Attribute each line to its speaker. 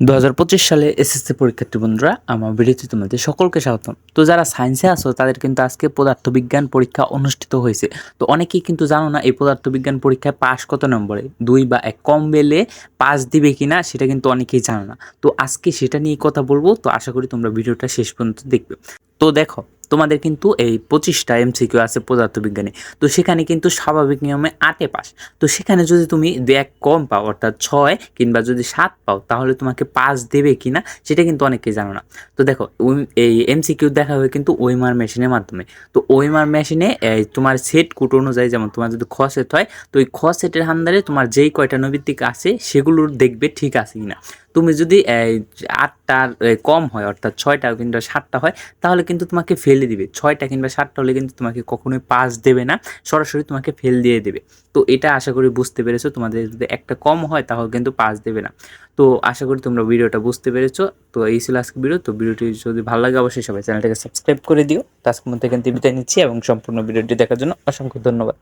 Speaker 1: দু হাজার পঁচিশ সালে এসএসসি পরীক্ষার্থী বন্ধুরা, আমার ভিডিওতে তোমাদের সকলকে স্বাগতম। তো যারা সায়েন্সে আসো তাদের কিন্তু আজকে পদার্থবিজ্ঞান পরীক্ষা অনুষ্ঠিত হয়েছে। তো অনেকেই কিন্তু জানো না, এই পদার্থবিজ্ঞান পরীক্ষায় পাস কত নম্বরে? দুই বা এক। কম বেলে পাস দিবে কি না সেটা কিন্তু অনেকেই জানো না। তো আজকে সেটা নিয়ে কথা বলব। তো আশা করি তোমরা ভিডিওটা শেষ পর্যন্ত দেখবে। তো দেখো তোমাদের কিন্তু এই পঁচিশটা এমসিকিউ আছে পদার্থবিজ্ঞানে। তো সেখানে কিন্তু স্বাভাবিক নিয়মে আটে পাস। তো সেখানে যদি তুমি এক কম পাও, অর্থাৎ ছয় কিংবা যদি সাত পাও, তাহলে তোমাকে পাস দেবে কি না সেটা কিন্তু অনেকেই জানো না। তো দেখো এই এমসিকিউ দেখা হয় কিন্তু ওইমার মেশিনের মাধ্যমে। তো ওইমার মেশিনে তোমার সেট কোড অনুযায়ী যেমন তোমার যদি খ সেট হয়, তো ওই খ সেটের হান্দারে তোমার যেই কয়টা নৈবিত্তিক আছে সেগুলোর দেখবে ঠিক আছে কিনা। তুমি যদি এই, আটটার কম হয় অর্থাৎ ছয়টা কিংবা সাতটা হয় তাহলে কিন্তু তোমাকে ফেলে দিবে। ছয়টা কিংবা সাতটা হলে কিন্তু তোমাকে কখনোই পাস দেবে না সরাসরি তোমাকে ফেল দিয়ে দেবে। তো এটা আশা করি বুঝতে পেরেছ তোমাদের যদি একটা কম হয় তাহলে কিন্তু পাস দেবে না। তো আশা করি তোমরা ভিডিওটা বুঝতে পেরেছ। তো এই ছিল আজকে ভিডিও। তো ভিডিওটি যদি ভালো লাগে অবশ্যই সবাই চ্যানেলটাকে সাবস্ক্রাইব করে দিও। তো আজকের মধ্যে এখান থেকে বিদায় নিচ্ছি এবং সম্পূর্ণ ভিডিওটি দেখার জন্য অসংখ্য ধন্যবাদ।